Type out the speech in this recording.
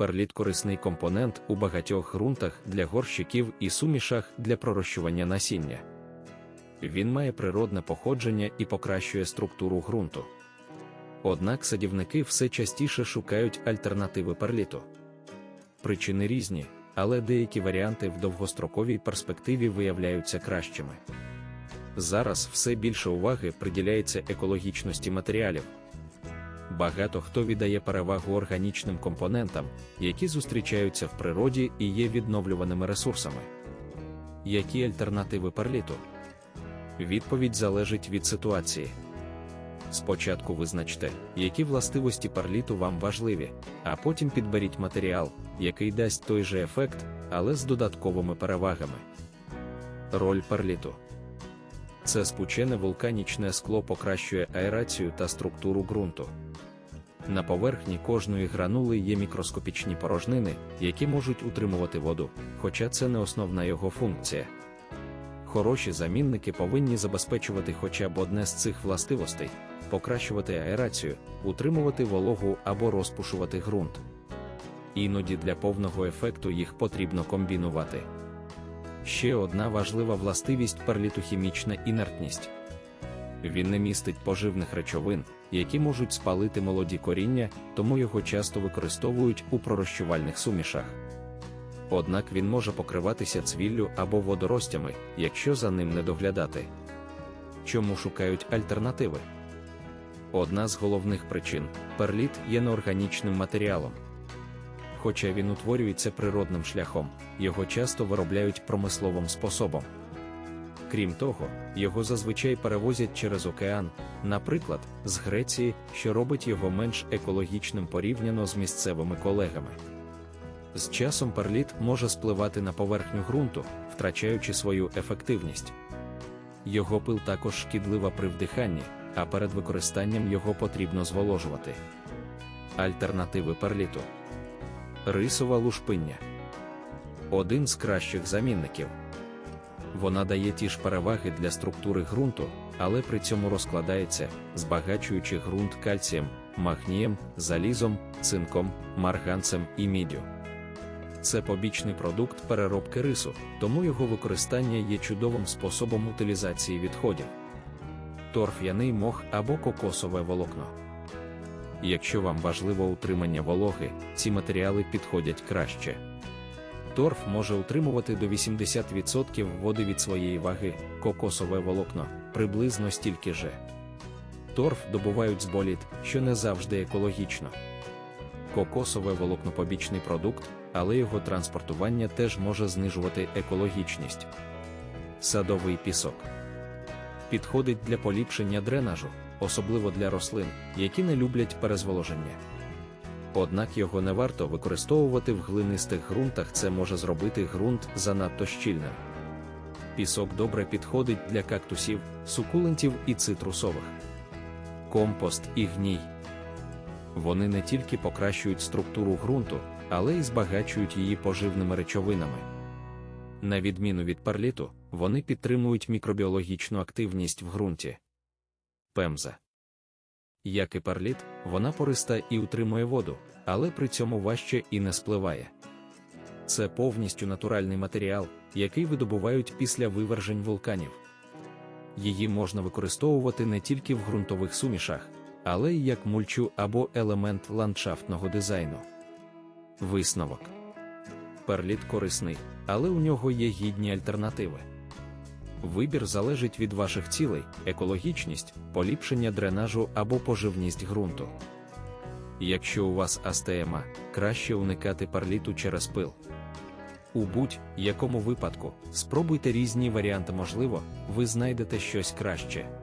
Перліт корисний компонент у багатьох ґрунтах для горщиків і сумішах для пророщування насіння. Він має природне походження і покращує структуру ґрунту. Однак садівники все частіше шукають альтернативи перліту. Причини різні, але деякі варіанти в довгостроковій перспективі виявляються кращими. Зараз все більше уваги приділяється екологічності матеріалів. Багато хто віддає перевагу органічним компонентам, які зустрічаються в природі і є відновлюваними ресурсами. Які альтернативи перліту? Відповідь залежить від ситуації. Спочатку визначте, які властивості перліту вам важливі, а потім підберіть матеріал, який дасть той же ефект, але з додатковими перевагами. Роль перліту це спучене вулканічне скло покращує аерацію та структуру ґрунту. На поверхні кожної гранули є мікроскопічні порожнини, які можуть утримувати воду, хоча це не основна його функція. Хороші замінники повинні забезпечувати хоча б одне з цих властивостей, покращувати аерацію, утримувати вологу або розпушувати ґрунт. Іноді для повного ефекту їх потрібно комбінувати. Ще одна важлива властивість перліту хімічна інертність. Він не містить поживних речовин, які можуть спалити молоді коріння, тому його часто використовують у пророщувальних сумішах. Однак він може покриватися цвіллю або водоростями, якщо за ним не доглядати. Чому шукають альтернативи? Одна з головних причин перліт є неорганічним матеріалом. Хоча він утворюється природним шляхом, його часто виробляють промисловим способом. Крім того, його зазвичай перевозять через океан, наприклад, з Греції, що робить його менш екологічним порівняно з місцевими колегами. З часом перліт може спливати на поверхню ґрунту, втрачаючи свою ефективність. Його пил також шкідлива при вдиханні, а перед використанням його потрібно зволожувати. Альтернативи перліту рисова лушпиння один з кращих замінників. Вона дає ті ж переваги для структури ґрунту, але при цьому розкладається, збагачуючи ґрунт кальцієм, магнієм, залізом, цинком, марганцем і міддю. Це побічний продукт переробки рису, тому його використання є чудовим способом утилізації відходів. Торф'яний мох або кокосове волокно. Якщо вам важливо утримання вологи, ці матеріали підходять краще. Торф може утримувати до 80% води від своєї ваги, кокосове волокно приблизно стільки же. Торф добувають з боліт, що не завжди екологічно. Кокосове волокно побічний продукт, але його транспортування теж може знижувати екологічність. Садовий пісок підходить для поліпшення дренажу, особливо для рослин, які не люблять перезволоження. Однак його не варто використовувати в глинистих ґрунтах, це може зробити ґрунт занадто щільним. Пісок добре підходить для кактусів, сукулентів і цитрусових. Компост і гній. Вони не тільки покращують структуру ґрунту, але й збагачують її поживними речовинами. На відміну від парліту, вони підтримують мікробіологічну активність в ґрунті. Пемза як і парліт, вона пориста і утримує воду, але при цьому важче і не спливає. Це повністю натуральний матеріал, який видобувають після вивержень вулканів. Її можна використовувати не тільки в ґрунтових сумішах, але й як мульчу або елемент ландшафтного дизайну. Висновок Перліт корисний, але у нього є гідні альтернативи. Вибір залежить від ваших цілей, екологічність, поліпшення дренажу або поживність ґрунту. Якщо у вас астема, краще уникати парліту через пил. У будь-якому випадку спробуйте різні варіанти, можливо, ви знайдете щось краще.